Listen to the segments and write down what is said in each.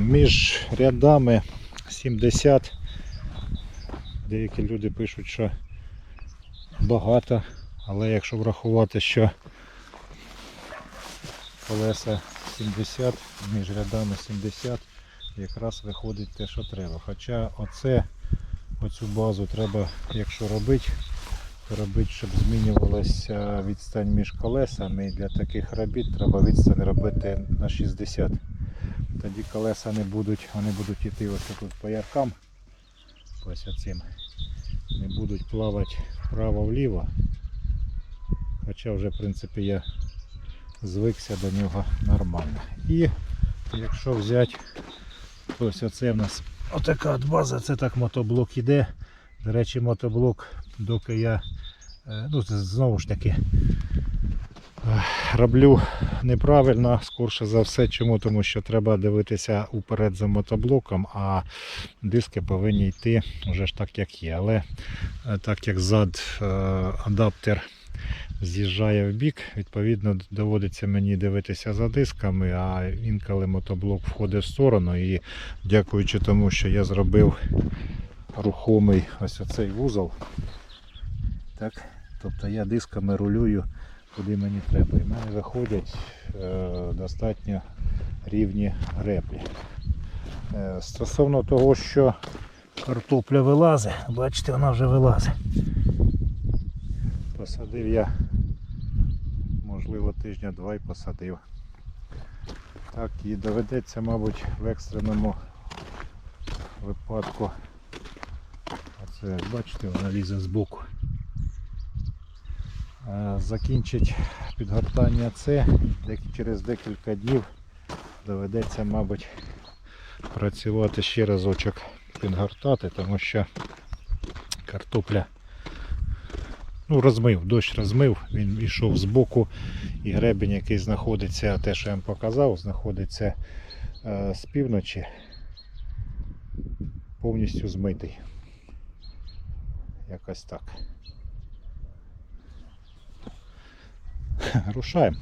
Між рядами 70. Деякі люди пишуть, що багато, але якщо врахувати, що колеса 70, між рядами 70, якраз виходить те, що треба. Хоча оце, оцю базу треба, якщо робити, то робити, щоб змінювалася відстань між колесами. І для таких робіт треба відстань робити на 60. Тоді колеса не будуть, вони будуть йти ось тут по яркам, ось оцим. Не будуть плавати вправо-вліво. Хоча вже в принципі я звикся до нього нормально. І якщо взяти, ось оце в нас отака от база, це так мотоблок іде. До речі, мотоблок, доки я е, ну, знову ж таки роблю неправильно, скорше за все. Чому? Тому що треба дивитися уперед за мотоблоком, а диски повинні йти вже ж так, як є. Але е, так як зад е, адаптер з'їжджає в бік, відповідно доводиться мені дивитися за дисками, а інколи мотоблок входить в сторону. І дякуючи тому, що я зробив рухомий ось оцей вузол. Так, тобто я дисками рулюю куди мені треба. І в мене виходять е, достатньо рівні греблі. Е, стосовно того, що картопля вилазить, бачите, вона вже вилазить. Посадив я, можливо, тижня-два і посадив. Так, і доведеться, мабуть, в екстреному випадку. Оце, бачите, вона лізе з боку. Е, Закінчить підгортання це через декілька днів доведеться, мабуть, працювати ще разочок підгортати, тому що картопля ну, розмив, дощ розмив, він йшов з боку і гребень, який знаходиться, те, що я вам показав, знаходиться е, з півночі, повністю змитий. Якось так. Рушаємо.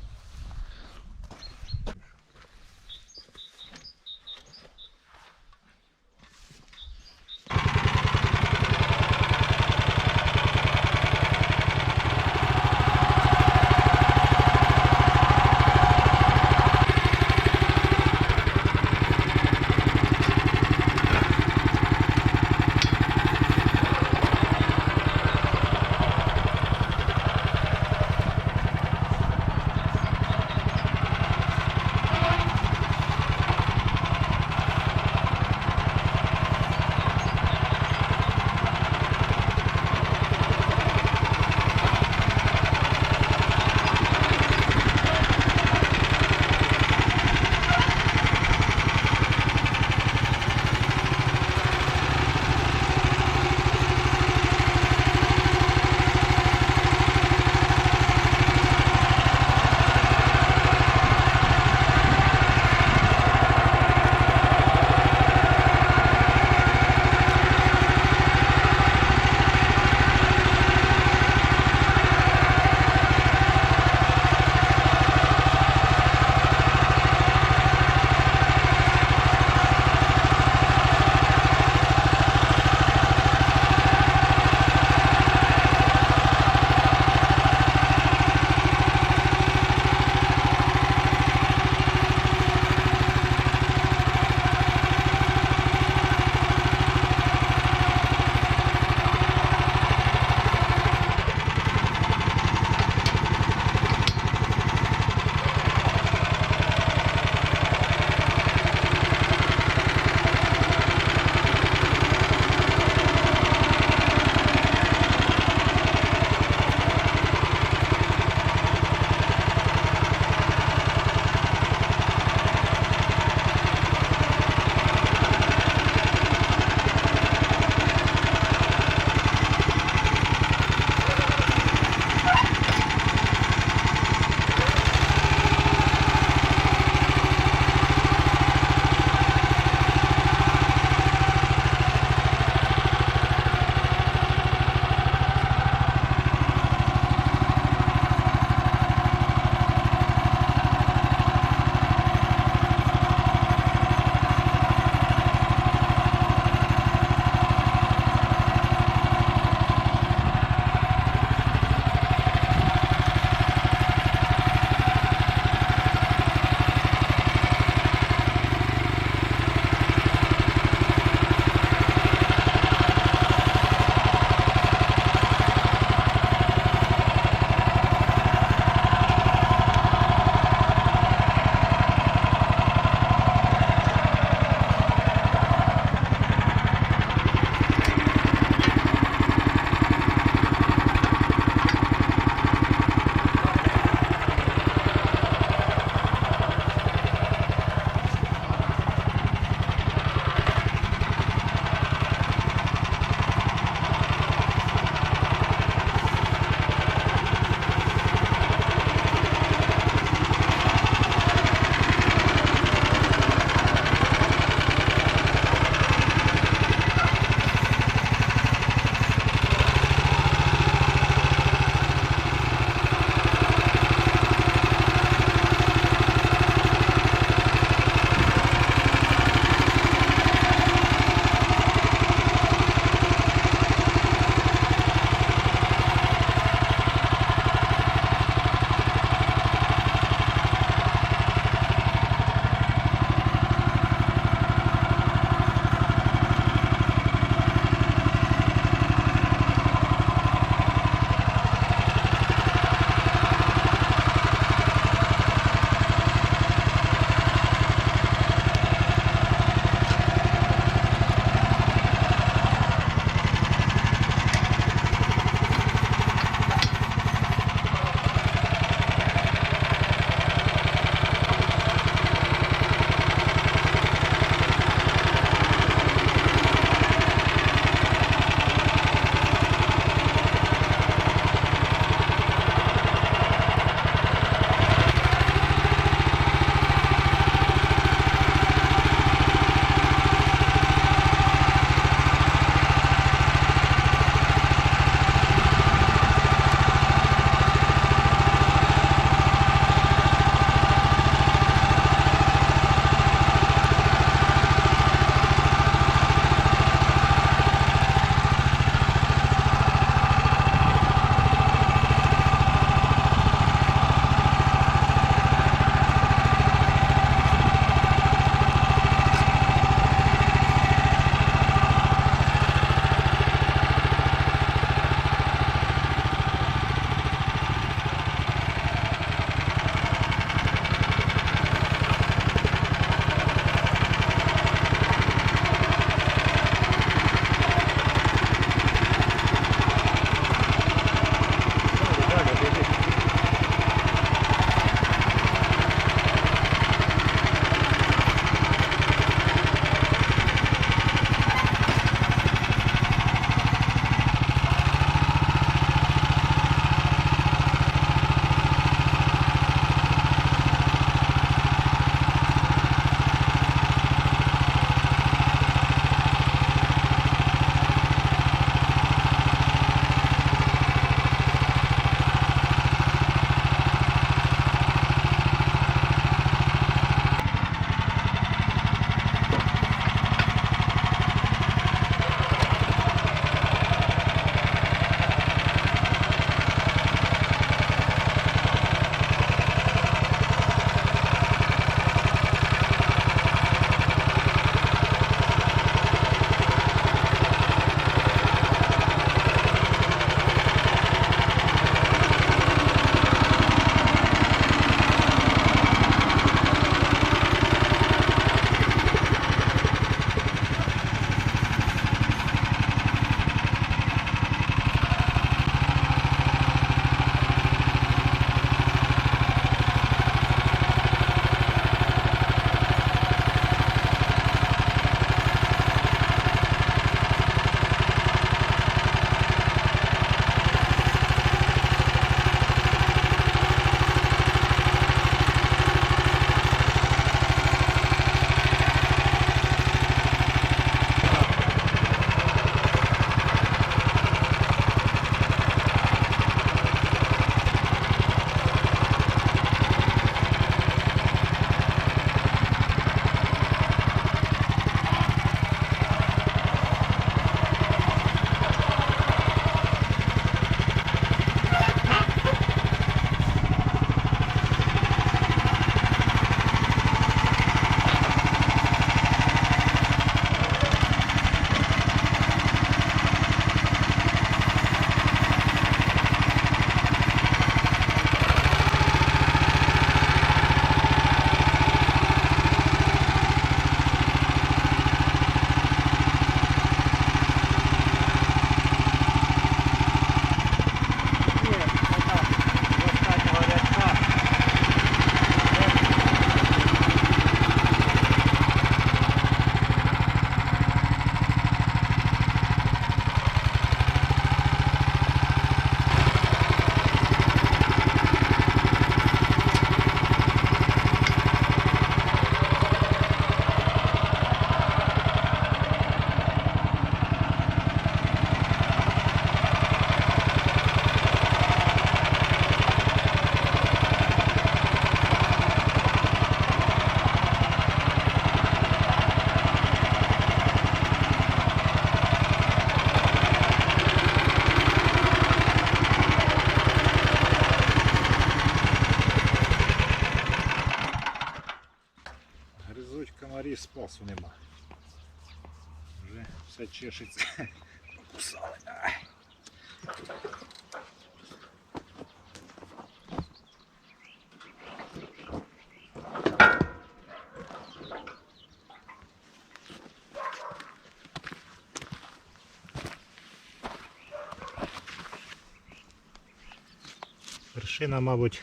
Вершина, мабуть,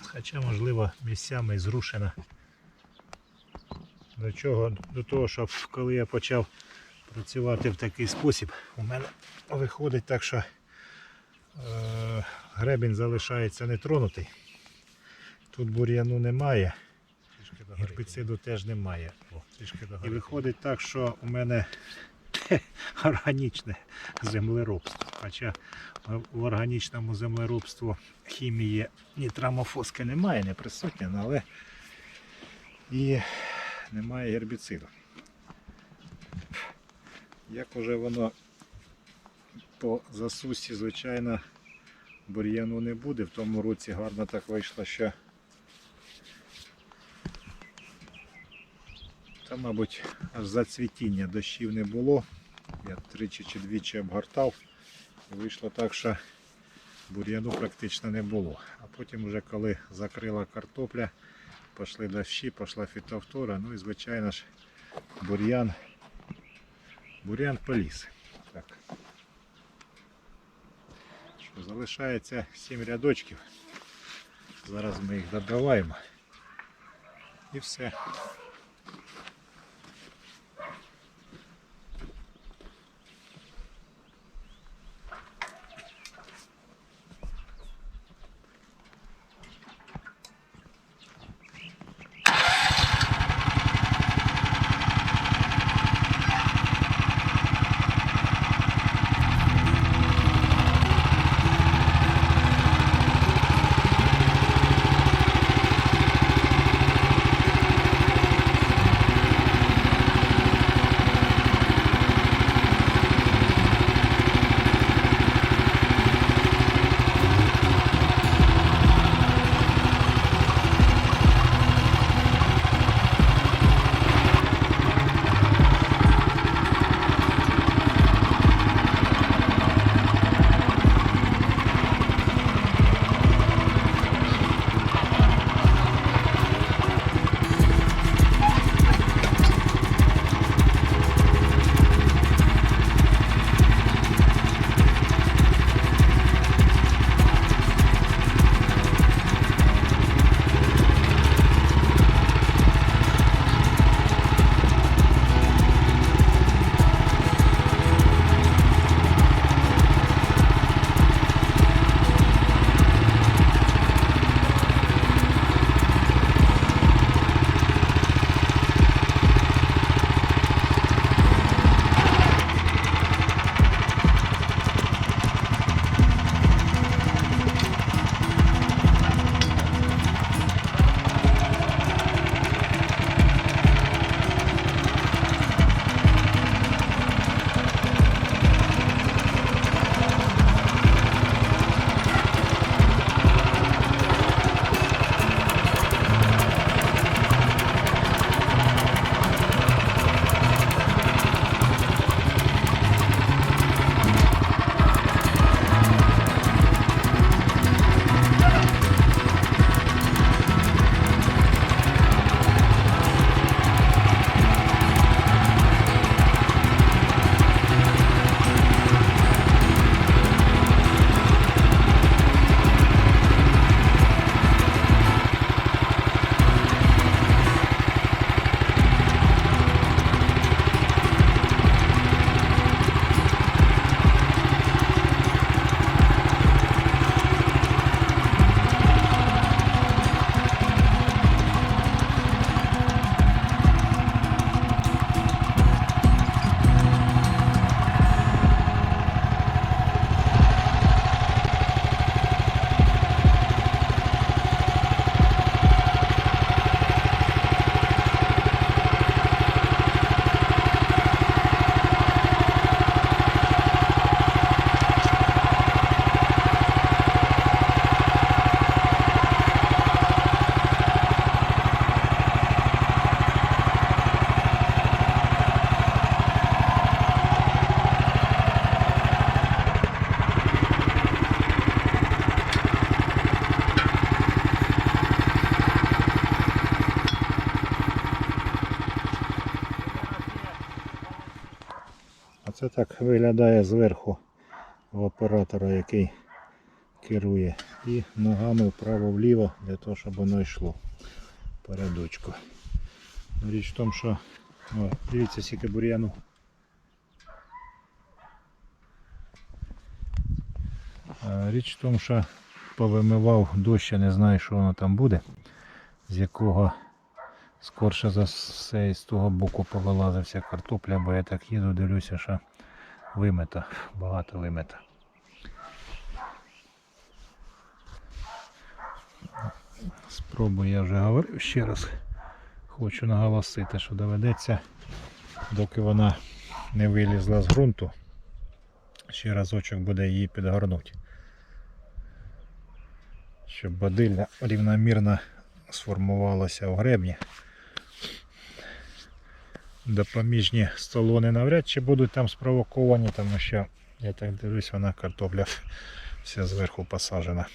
хоча, можливо, місцями зрушена. До чого? До того, що коли я почав працювати в такий спосіб, у мене виходить так, що е, гребінь залишається нетронутий. Тут бур'яну немає, гербіциду теж немає. І виходить так, що у мене органічне землеробство. Хоча в органічному землеробстві хімії нітрамофоски немає, не присутня, але і немає гербіциду. Як уже воно по засусі, звичайно, бур'яну не буде. В тому році гарно так вийшло, що та, мабуть, аж зацвітіння дощів не було. Я тричі чи двічі обгортав. Вийшло так, що бур'яну практично не було. А потім, вже коли закрила картопля, пішли дощі, пішла фітофтора, ну і звичайно ж бур'ян. Бур'ян поліз. Так. Що, залишається 7 рядочків. Зараз ми їх додаваємо. І все. Так виглядає зверху у оператора, який керує. І ногами вправо-вліво для того, щоб воно йшло по рядочку. Ну, Річ в тому, що о, дивіться, скільки бур'яну. Річ в тому, що повимивав дощ, я не знаю, що воно там буде, з якого скорше за все з того боку повилазився картопля, бо я так їду, дивлюся, що вимета, багато вимета. Спробую, я вже говорив ще раз. Хочу наголосити, що доведеться, доки вона не вилізла з ґрунту, ще разочок буде її підгорнути. Щоб бадилля рівномірно сформувалася в гребні. Допоміжні столони навряд чи будуть там спровоковані, тому що я так дивлюсь, вона картопля вся зверху посаджена.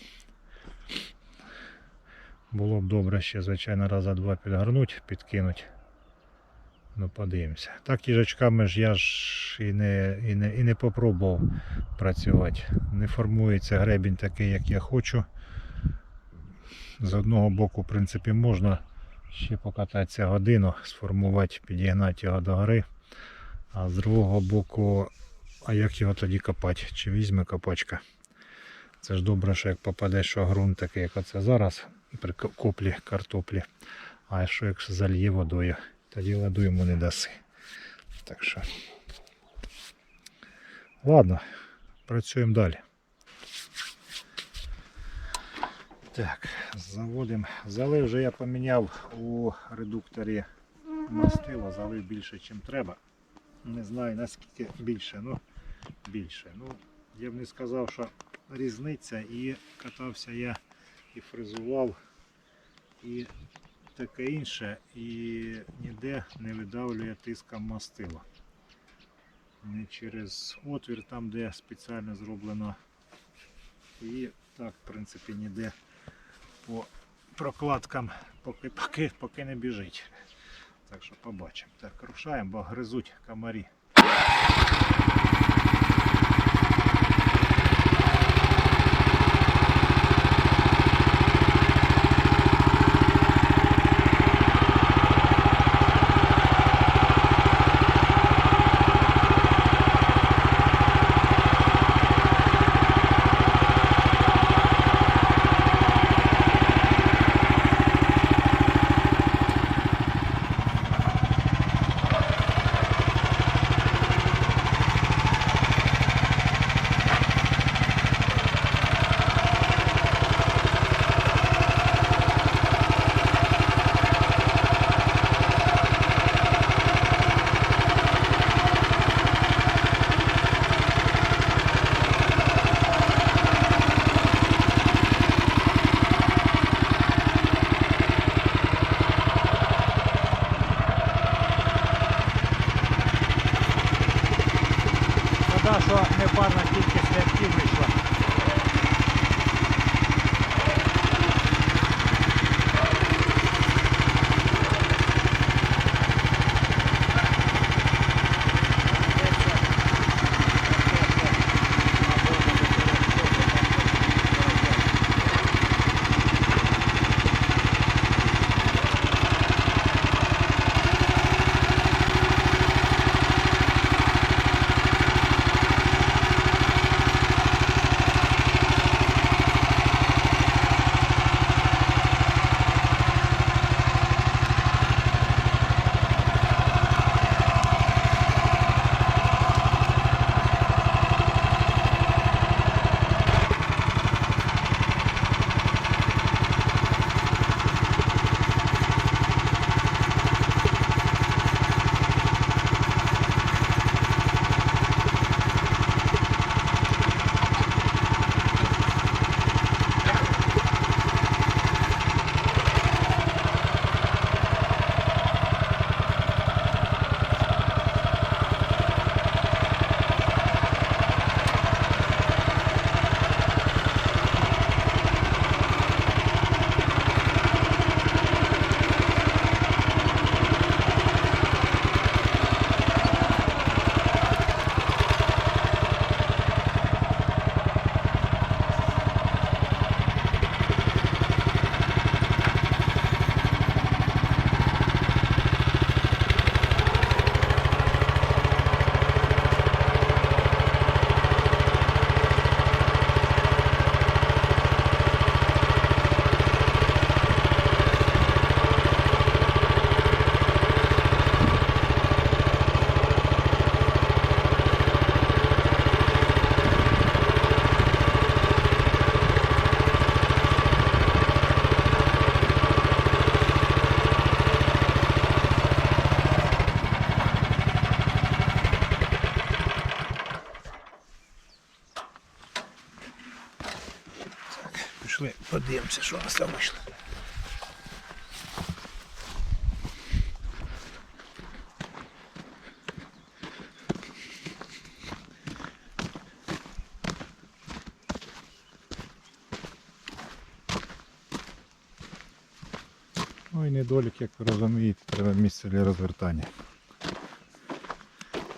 Було б добре ще, звичайно, раза два підгорнуть, підкинуть. Ну, подивимося. Так їжачками ж я ж і не, і, не, і не попробував працювати. Не формується гребінь такий, як я хочу. З одного боку, в принципі, можна ще покататися годину, сформувати, підігнати його до гори. А з другого боку, а як його тоді копати? Чи візьме копачка? Це ж добре, що як попадеш, що ґрунт такий, як оце зараз, при ко- коплі картоплі. А що якщо зальє водою, тоді воду йому не даси. Так що. Ладно, працюємо далі. Так, заводимо. Залив вже я поміняв у редукторі мастило, залив більше, ніж треба. Не знаю наскільки більше, ну більше. Ну, я б не сказав, що різниця і катався я і фрезував, і таке інше, і ніде не видавлює тиском мастило. Не через отвір, там де спеціально зроблено. І так, в принципі, ніде по прокладкам поки, поки, поки не біжить. Так що побачимо. Так, рушаємо, бо гризуть комарі. Недолік, як ви розумієте, треба місце для розвертання.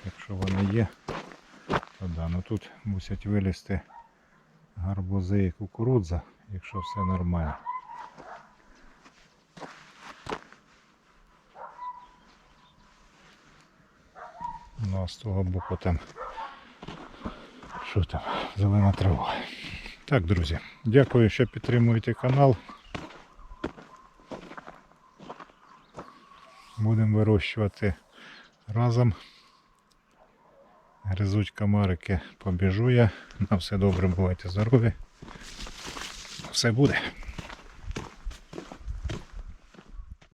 Якщо воно є, то да. Ну тут мусять вилізти гарбузи і кукурудза, якщо все нормально. Ну а з того боку там. Що там? Зелена трава. Так, друзі, дякую, що підтримуєте канал. Будемо вирощувати разом. Гризуть комарики, побіжу я. На все добре, бувайте здорові. Все буде.